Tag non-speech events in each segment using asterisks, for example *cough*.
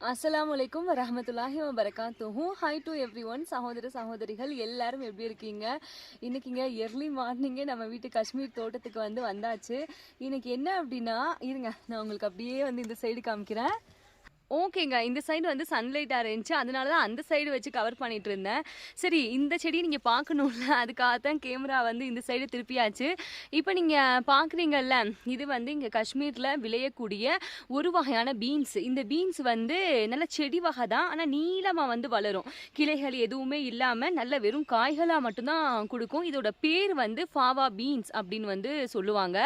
அஸ்லாம் வலைக்கும் வரமத்துல்லாஹி வரகாத்துஹும் ஹாய் டு எவ்ரி ஒன் சகோதர சகோதரிகள் எல்லாரும் எப்படி இருக்கீங்க? இன்றைக்கிங்க எர்லி மார்னிங்கே நம்ம வீட்டு காஷ்மீர் தோட்டத்துக்கு வந்து வந்தாச்சு. இன்றைக்கி என்ன அப்படின்னா இருங்க நான் உங்களுக்கு அப்படியே வந்து இந்த சைடு காமிக்கிறேன். ஓகேங்க. இந்த சைடு வந்து சன்லைட்டாக இருந்துச்சு. அதனால தான் அந்த சைடு வச்சு கவர் பண்ணிட்டு இருந்தேன். சரி இந்த செடி நீங்கள் பார்க்கணும்ல. அதுக்காக தான் கேமரா வந்து இந்த சைடு திருப்பியாச்சு. இப்போ நீங்கள் பார்க்குறீங்கல்ல இது வந்து இங்கே காஷ்மீரில் விளையக்கூடிய ஒரு வகையான பீன்ஸ் இந்த பீன்ஸ் வந்து நல்ல செடி வகை தான். ஆனால் நீளமாக வந்து வளரும். கிளைகள் எதுவுமே இல்லாமல் நல்ல வெறும் காய்களாக மட்டும்தான் கொடுக்கும். இதோட பேர் வந்து ஃபாவா பீன்ஸ் அப்படின்னு வந்து சொல்லுவாங்க.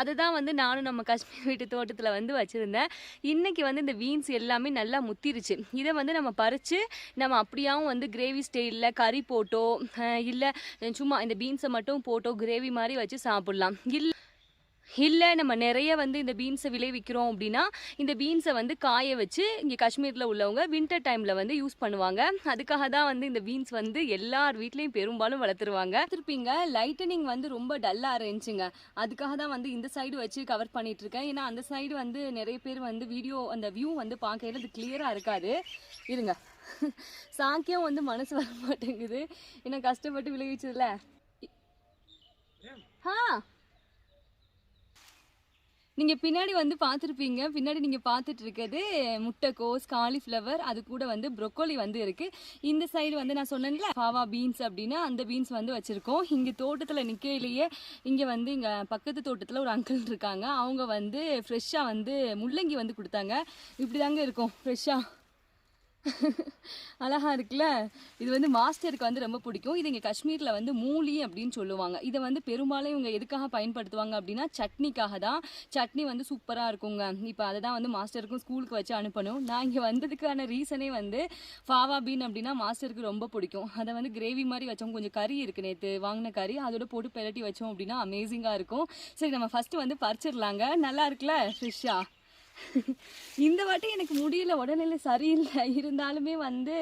அதை தான் வந்து நானும் நம்ம காஷ்மீர் வீட்டு தோட்டத்தில் வந்து வச்சுருந்தேன். இன்றைக்கி வந்து இந்த பீன்ஸ் எல்லாம் எல்லாமே நல்லா முத்திருச்சு. இதை வந்து நம்ம பறித்து நம்ம அப்படியாவும் வந்து கிரேவி ஸ்டைலில் கறி போட்டோ இல்லை சும்மா இந்த பீன்ஸை மட்டும் போட்டோ கிரேவி மாதிரி வச்சு சாப்பிட்லாம். இல்லை இல்லை நம்ம நிறைய வந்து இந்த பீன்ஸை விளைவிக்கிறோம் அப்படின்னா இந்த பீன்ஸை வந்து காய வச்சு இங்கே காஷ்மீரில் உள்ளவங்க வின்டர் டைமில் வந்து யூஸ் பண்ணுவாங்க. அதுக்காக தான் வந்து இந்த பீன்ஸ் வந்து எல்லார் வீட்லேயும் பெரும்பாலும் வளர்த்துருவாங்க. திருப்பிங்க லைட்டனிங் வந்து ரொம்ப டல்லாக இருந்துச்சுங்க. அதுக்காக தான் வந்து இந்த சைடு வச்சு கவர் பண்ணிட்டு இருக்கேன் ஏன்னா அந்த சைடு வந்து நிறைய பேர் வந்து வீடியோ அந்த வியூ வந்து பார்க்கையில அது கிளியராக இருக்காது. இருங்க. சாக்கியம் வந்து மனசு வர மாட்டேங்குது ஏன்னா கஷ்டப்பட்டு விளைவிச்சதுல? ஆ. நீங்கள் பின்னாடி வந்து பார்த்துருப்பீங்க. பின்னாடி நீங்கள் பார்த்துட்டு இருக்கிறது முட்டைக்கோஸ் காலிஃப்ளவர் அது கூட வந்து ப்ரொக்கோலி வந்து இருக்குது இந்த சைடு வந்து நான் சொன்னேன்ல பாவா பீன்ஸ் அப்படின்னு அந்த பீன்ஸ் வந்து வச்சுருக்கோம். இங்கே தோட்டத்தில் நிற்கையிலேயே இங்கே வந்து இங்கே பக்கத்து தோட்டத்தில் ஒரு அங்கிள் இருக்காங்க. அவங்க வந்து ஃப்ரெஷ்ஷாக வந்து முள்ளங்கி வந்து கொடுத்தாங்க. இப்படி தாங்க இருக்கும் ஃப்ரெஷ்ஷாக அழகா இருக்குல்ல? இது வந்து மாஸ்டருக்கு வந்து ரொம்ப பிடிக்கும். இது இங்கே காஷ்மீரில் வந்து மூலி அப்படின்னு சொல்லுவாங்க. இதை வந்து பெரும்பாலும் இவங்க எதுக்காக பயன்படுத்துவாங்க அப்படின்னா சட்னிக்காக தான். சட்னி வந்து சூப்பராக இருக்குங்க. இப்போ அதை தான் வந்து மாஸ்டருக்கும் ஸ்கூலுக்கு வச்சு அனுப்பணும். நான் இங்கே வந்ததுக்கான ரீசனே வந்து ஃபாவா பீன் அப்படின்னா மாஸ்டருக்கு ரொம்ப பிடிக்கும். அதை வந்து கிரேவி மாதிரி வச்சோம். கொஞ்சம் கறி இருக்கு நேற்று வாங்கின கறி. அதோட போட்டு பெரட்டி வச்சோம் அப்படின்னா அமேசிங்காக இருக்கும். சரி நம்ம ஃபஸ்ட்டு வந்து பறிச்சிடலாங்க. நல்லா இருக்குல்ல ஃபிஷ்ஷாக இந்த வாட்டி எனக்கு முடியல உடல்நிலை சரியில்லை. இருந்தாலுமே வந்து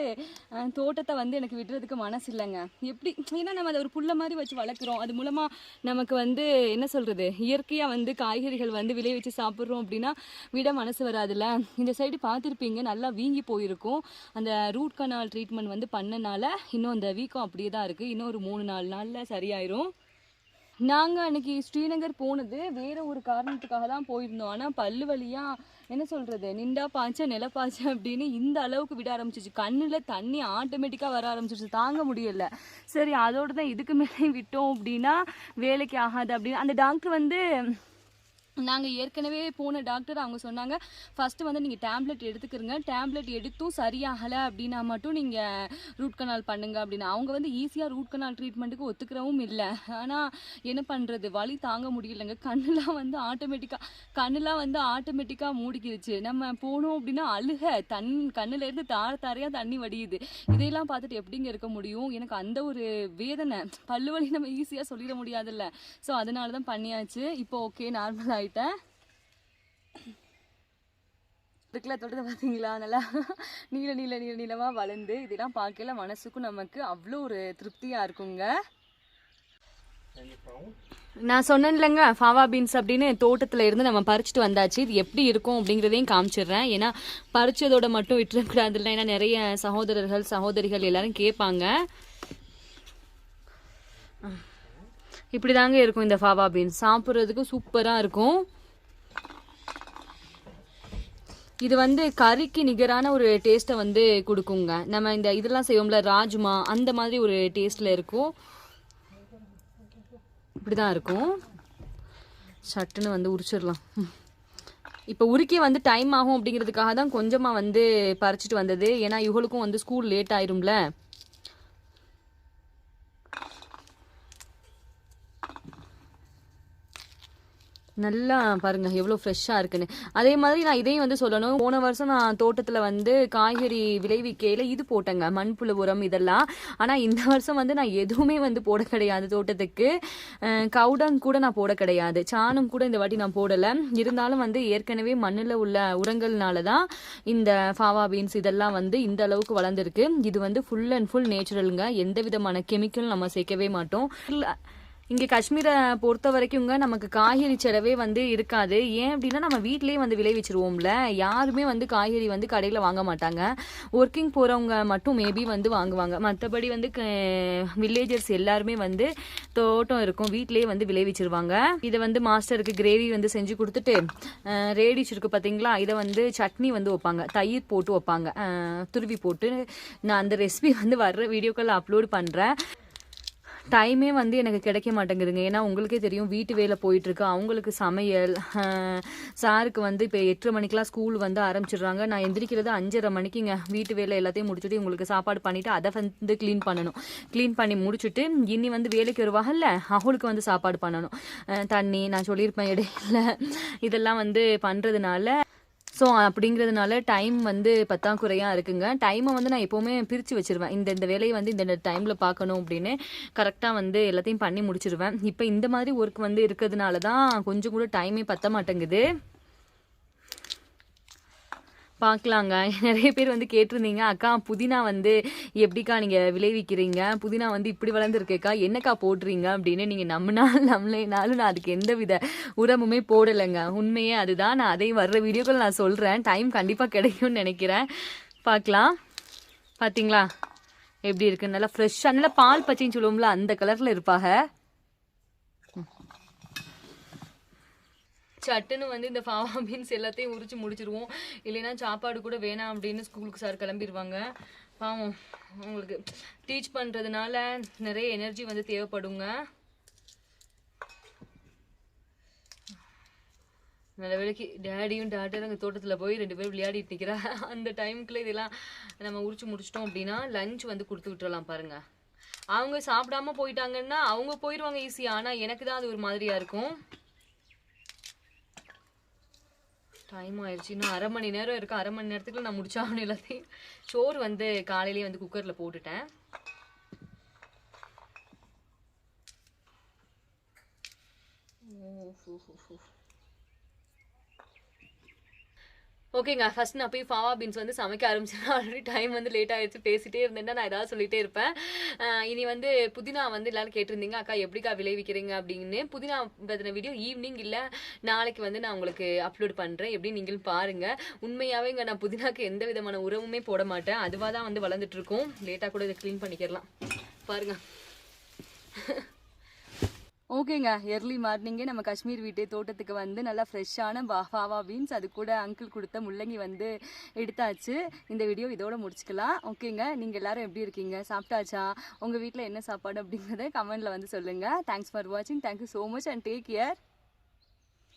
தோட்டத்தை வந்து எனக்கு விடுறதுக்கு மனசு இல்லைங்க எப்படி? ஏன்னா நம்ம அதை ஒரு புல்ல மாதிரி வச்சு வளர்க்குறோம். அது மூலமாக நமக்கு வந்து என்ன சொல்கிறது இயற்கையாக வந்து காய்கறிகள் வந்து விளைவிச்சு சாப்பிட்றோம் அப்படின்னா விட மனசு வராதுல்ல. இந்த சைடு பார்த்துருப்பீங்க நல்லா வீங்கி போயிருக்கும். அந்த ரூட் கனால் ட்ரீட்மெண்ட் வந்து பண்ணனால இன்னும் அந்த வீக்கம் அப்படியே தான் இருக்குது இன்னும் ஒரு மூணு நாலு நாளில் சரியாயிரும். நாங்கள் அன்னைக்கு ஸ்ரீநகர் போனது வேற ஒரு காரணத்துக்காக தான் போயிருந்தோம். ஆனால் பல்லு வழியாக என்ன சொல்கிறது நிண்டா பாய்ச்ச நில பாய்ச்ச அப்படின்னு இந்த அளவுக்கு விட ஆரம்பிச்சிச்சு. கண்ணில் தண்ணி ஆட்டோமேட்டிக்காக வர ஆரம்பிச்சிருச்சு. தாங்க முடியல. சரி அதோடு தான் இதுக்கு மேலே விட்டோம் அப்படின்னா வேலைக்கு ஆகாது அப்படின்னு. அந்த டாக்டர் வந்து நாங்கள் ஏற்கனவே போன டாக்டர் அவங்க சொன்னாங்க ஃபஸ்ட்டு வந்து நீங்கள் டேப்லெட் எடுத்துக்கிறங்க. டேப்லெட் எடுத்தும் சரியாகலை அப்படின்னா மட்டும் நீங்கள் ரூட் கனால் பண்ணுங்க அப்படின்னு. அவங்க வந்து ஈஸியாக ரூட் கனால் ட்ரீட்மெண்ட்டுக்கு ஒத்துக்கிறவும் இல்லை. ஆனால் என்ன பண்ணுறது வலி தாங்க முடியலைங்க. கண்ணுலாம் வந்து ஆட்டோமேட்டிக்காக கண்ணுலாம் வந்து ஆட்டோமேட்டிக்காக மூடிக்கிடுச்சு நம்ம போனோம் அப்படின்னா அழுக. தன் கண்ணுலேருந்து தார தாரையாக தண்ணி வடியுது. இதையெல்லாம் பார்த்துட்டு எப்படிங்க இருக்க முடியும்? எனக்கு அந்த ஒரு வேதனை. பல்லு வலி நம்ம ஈஸியாக சொல்லிட முடியாதுல்ல. ஸோ அதனால தான் பண்ணியாச்சு. இப்போ ஓகே நார்மல் ஆகிட்டேன் இதுக்குள்ள தொட்டதை பார்த்தீங்களா? நல்லா நீல நீல நீல நீளமாக வளர்ந்து இதெல்லாம் பார்க்கல மனசுக்கும் நமக்கு அவ்வளோ ஒரு திருப்தியாக இருக்குங்க. நான் சொன்னேன் இல்லைங்க ஃபாவா பீன்ஸ் அப்படின்னு தோட்டத்தில் இருந்து நம்ம பறிச்சுட்டு வந்தாச்சு. இது எப்படி இருக்கும் அப்படிங்கிறதையும் காமிச்சிடுறேன். ஏன்னா பறிச்சதோட மட்டும் விட்டுறக்கூடாது இல்லை ஏன்னா நிறைய சகோதரர்கள் சகோதரிகள் எல்லாரும் கேட்பாங்க. இப்படி தாங்க இருக்கும் இந்த ஃபாவா பீன்ஸ் சாப்பிட்றதுக்கு சூப்பராக இருக்கும். இது வந்து கறிக்கு நிகரான ஒரு டேஸ்ட்டை வந்து கொடுக்குங்க. நம்ம இந்த இதெல்லாம் செய்வோம்ல ராஜ்மா அந்த மாதிரி ஒரு டேஸ்ட்டில் இருக்கும். இப்படி தான் இருக்கும். சட்டுன்னு வந்து உரிச்சிடலாம். இப்போ உருக்கி வந்து டைம் ஆகும் அப்படிங்கிறதுக்காக தான் கொஞ்சமாக வந்து பறிச்சிட்டு வந்தது. ஏன்னா இவங்களுக்கும் வந்து ஸ்கூல் லேட் ஆயிரும்ல. நல்லா பாருங்க எவ்வளோ ஃப்ரெஷ்ஷாக இருக்குன்னு. அதே மாதிரி நான் இதையும் வந்து சொல்லணும். போன வருஷம் நான் தோட்டத்தில் வந்து காய்கறி விளைவிக்கையில் இது போட்டேங்க. மண்புழு உரம் இதெல்லாம். ஆனால் இந்த வருஷம் வந்து நான் எதுவுமே வந்து போட கிடையாது தோட்டத்துக்கு. கவுடங் கூட நான் போட கிடையாது. சாணம் கூட இந்த வாட்டி நான் போடலை. இருந்தாலும் வந்து ஏற்கனவே மண்ணில் உள்ள உரங்கள்னால தான் இந்த ஃபாவா பீன்ஸ் இதெல்லாம் வந்து இந்த அளவுக்கு வளர்ந்துருக்கு. இது வந்து ஃபுல் அண்ட் ஃபுல் நேச்சுரலுங்க எந்த விதமான கெமிக்கலும் நம்ம சேர்க்கவே மாட்டோம். இல்லை இங்கே காஷ்மீரை பொறுத்த வரைக்குங்க நமக்கு காய்கறி செலவே வந்து இருக்காது. ஏன் அப்படின்னா நம்ம வீட்டிலேயே வந்து விளைவிச்சிருவோம்ல யாருமே வந்து காய்கறி வந்து கடையில் வாங்க மாட்டாங்க. ஒர்க்கிங் போகிறவங்க மட்டும் மேபி வந்து வாங்குவாங்க. மற்றபடி வந்து வில்லேஜர்ஸ் எல்லாருமே வந்து தோட்டம் இருக்கும். வீட்டிலே வந்து விளைவிச்சிருவாங்க இதை வந்து மாஸ்டருக்கு கிரேவி வந்து செஞ்சு கொடுத்துட்டு ரேடிச் இருக்கு பார்த்தீங்களா இதை வந்து சட்னி வந்து வைப்பாங்க. தயிர் போட்டு வைப்பாங்க. துருவி போட்டு. நான் அந்த ரெசிபி வந்து வர்ற வீடியோக்கள் அப்லோட் பண்ணுறேன் டைமே வந்து எனக்கு கிடைக்க மாட்டேங்குதுங்க. ஏன்னா உங்களுக்கே தெரியும் வீட்டு வேலை போயிட்டுருக்கு. அவங்களுக்கு சமையல் சாருக்கு வந்து இப்போ எட்டு மணிக்கெலாம் ஸ்கூல் வந்து ஆரம்பிச்சிடுறாங்க. நான் எந்திரிக்கிறது அஞ்சரை மணிக்குங்க. வீட்டு வேலை எல்லாத்தையும் முடிச்சுட்டு உங்களுக்கு சாப்பாடு பண்ணிவிட்டு அதை வந்து க்ளீன் பண்ணணும். க்ளீன் பண்ணி முடிச்சுட்டு இனி வந்து வேலைக்கு வருவாங்கல்ல அவளுக்கு வந்து சாப்பாடு பண்ணணும். தண்ணி நான் சொல்லியிருப்பேன் இடையில. இதெல்லாம் வந்து பண்ணுறதுனால ஸோ அப்படிங்கிறதுனால டைம் வந்து பத்தாக்குறையாக இருக்குங்க. டைமை வந்து நான் எப்போவுமே பிரித்து வச்சிருவேன். இந்த இந்த வேலையை வந்து இந்த டைமில் பார்க்கணும் அப்படின்னு கரெக்டாக வந்து எல்லாத்தையும் பண்ணி முடிச்சிருவேன். இப்போ இந்த மாதிரி ஒர்க் வந்து இருக்கிறதுனால தான் கொஞ்சம் கூட டைமே பத்த மாட்டேங்குது. பார்க்கலாங்க *laughs* நிறைய பேர் வந்து கேட்டிருந்தீங்க. அக்கா புதினா வந்து எப்படிக்கா நீங்கள் விளைவிக்கிறீங்க? புதினா வந்து இப்படி வளர்ந்துருக்கேக்கா. என்னக்கா போடுறீங்க அப்படின்னு நீங்கள் நம்பினாலும் நம்பலைனாலும் நான் அதுக்கு எந்த வித உரமுமே போடலைங்க. உண்மையே அதுதான். நான் அதை வர்ற வீடியோக்கள் நான் சொல்கிறேன் டைம் கண்டிப்பாக கிடைக்கும்னு நினைக்கிறேன். பார்க்கலாம் பார்த்தீங்களா எப்படி இருக்குது நல்லா ஃப்ரெஷ்ஷாக நல்லா பால் பச்சைன்னு சொல்லுவோம்ல அந்த கலரில் இருப்பாங்க சட்டுன்னு வந்து இந்த ஃபாவா பீன்ஸ் *laughs* எல்லாத்தையும் உரிச்சு முடிச்சிருவோம். இல்லைன்னா சாப்பாடு கூட வேணாம் அப்படின்னு ஸ்கூலுக்கு சார் கிளம்பிடுவாங்க பாவம் உங்களுக்கு டீச் பண்ணுறதுனால நிறைய எனர்ஜி வந்து தேவைப்படுங்க. நல்ல வேலைக்கு டேடியும் டாட்டரும் அங்கே தோட்டத்தில் போய் ரெண்டு பேரும் விளையாடிட்டு நிற்கிறா அந்த டைமுக்குள்ள இதெல்லாம் நம்ம உரிச்சு முடிச்சிட்டோம் அப்படின்னா லஞ்ச் வந்து கொடுத்து விட்டுறலாம் பாருங்க. அவங்க சாப்பிடாம போயிட்டாங்கன்னா அவங்க போயிடுவாங்க ஈஸியாக ஆனால் எனக்கு தான் அது ஒரு மாதிரியாக இருக்கும். டைம் ஆயிடுச்சு. இன்னும் அரை மணி நேரம் இருக்குது அரை மணி நேரத்துக்குள்ள நான் முடிச்சாகணும் எல்லாத்தையும். சோறு வந்து காலையிலேயே வந்து குக்கரில் போட்டுட்டேன். ஓகேங்க ஃபர்ஸ்ட் நான் போய் ஃபாவா பீன்ஸ் வந்து சமைக்க ஆரம்பிச்சேன். *laughs* ஆல்ரெடி டைம் வந்து லேட் ஆயிடுச்சு. பேசிட்டே இருந்தேன்னா நான் ஏதாவது சொல்லிட்டே இருப்பேன். இனி வந்து புதினா வந்து எல்லாரும் கேட்டிருந்தீங்க அக்கா எப்படிக்கா விளைவிக்கிறீங்க? அப்படின்னு. புதினா பற்றின வீடியோ ஈவினிங் இல்லை நாளைக்கு வந்து நான் உங்களுக்கு அப்லோட் பண்ணுறேன் எப்படி நீங்களும் பாருங்க. உண்மையாகவே இங்கே நான் புதினாக்கு எந்த விதமான உறவுமே போட மாட்டேன். அதுவாக தான் வந்து வளர்ந்துட்டு இருக்கும். லேட்டாக கூட இதை க்ளீன் பண்ணிக்கிறலாம். பாருங்க. *laughs* ஓகேங்க. எர்லி மார்னிங்கே நம்ம காஷ்மீர் வீட்டு தோட்டத்துக்கு வந்து நல்லா ஃப்ரெஷ்ஷான பாஃபாவா பீன்ஸ் அது கூட அங்கிள் கொடுத்த முள்ளங்கி வந்து எடுத்தாச்சு. இந்த வீடியோ இதோட முடிச்சுக்கலாம். ஓகேங்க. நீங்கள் எல்லாரும் எப்படி இருக்கீங்க? சாப்பிட்டாச்சா? உங்கள் வீட்டில் என்ன சாப்பாடு அப்படிங்கிறத கமெண்டில் வந்து சொல்லுங்கள் தேங்க்ஸ் ஃபார் வாட்சிங் thank you so much and take care